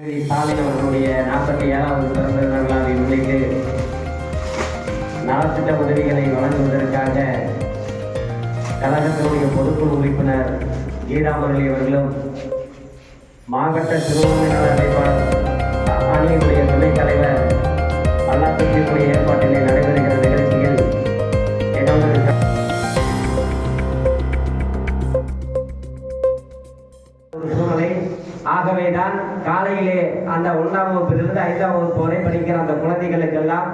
ஸ்டாலின் அவர்களுடைய நாற்பத்தி ஏழாவது பிறந்த நாளாக விழாவை முன்னிட்டு நலத்திட்ட உதவிகளை வழங்குவதற்காக கழகத்தினுடைய பொதுக்குழு உறுப்பினர் கீதாமுரளி அவர்களும் மாவட்ட சிறுபான்மை அமைப்பாளர் அணியினுடைய துணைத் தலைவர் ஆகவே தான் காலையிலே அந்த ஒன்றாம் வகுப்பிலிருந்து ஐந்தாம் வகுப்பு வரை படிக்கிற அந்த குழந்தைகளுக்கெல்லாம்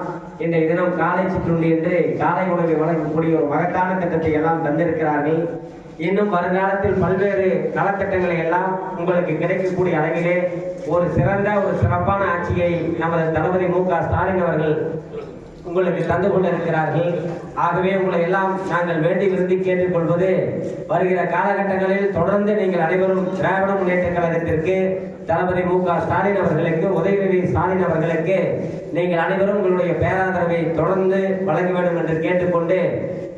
இன்றைய தினம் காலை சிற்றுண்டி என்று காலை உணவை வழங்கக்கூடிய ஒரு மகத்தான திட்டத்தை எல்லாம் தந்திருக்கிறார்கள். இன்னும் வருங்காலத்தில் பல்வேறு நலத்திட்டங்களை எல்லாம் உங்களுக்கு கிடைக்கக்கூடிய அளவிலே ஒரு சிறந்த ஒரு சிறப்பான ஆட்சியை நமது தளபதி மு க ஸ்டாலின் அவர்கள் உங்களுக்கு தந்து கொண்டிருக்கிறார்கள். ஆகவே உங்களை எல்லாம் நாங்கள் வேண்டியிருந்து கேட்டுக்கொள்வது வருகிற காலகட்டங்களில் தொடர்ந்து நீங்கள் அனைவரும் திராவிட முன்னேற்ற கழகத்திற்கு தளபதி மு க ஸ்டாலின் அவர்களுக்கு உதயநிதி ஸ்டாலின் அவர்களுக்கு நீங்கள் அனைவரும் உங்களுடைய பேர தொடர்ந்து வழங்க வேண்டும் என்று கேட்டுக்கொண்டு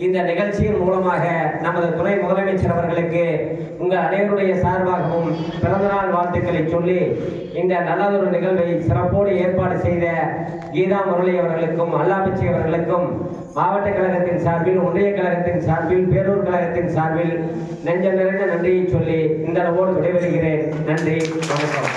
இந்த நிகழ்ச்சியின் மூலமாக நமது துணை முதலமைச்சர் அவர்களுக்கு உங்கள் அனைவருடைய சார்பாகவும் பிறந்தநாள் வாழ்த்துக்களை சொல்லி இந்த நல்லதொரு நிகழ்வை சிறப்போடு ஏற்பாடு செய்த கீதா முரளி அவர்களுக்கும் அல்லாபிச்சி அவர்களுக்கும் மாவட்ட கழகத்தின் சார்பில் ஒன்றிய கழகத்தின் சார்பில் பேரூர் கழகத்தின் சார்பில் நெஞ்ச நிறைந்த நன்றியை சொல்லி இந்த அளவோடு விடைபெறுகிறேன். நன்றி வணக்கம்.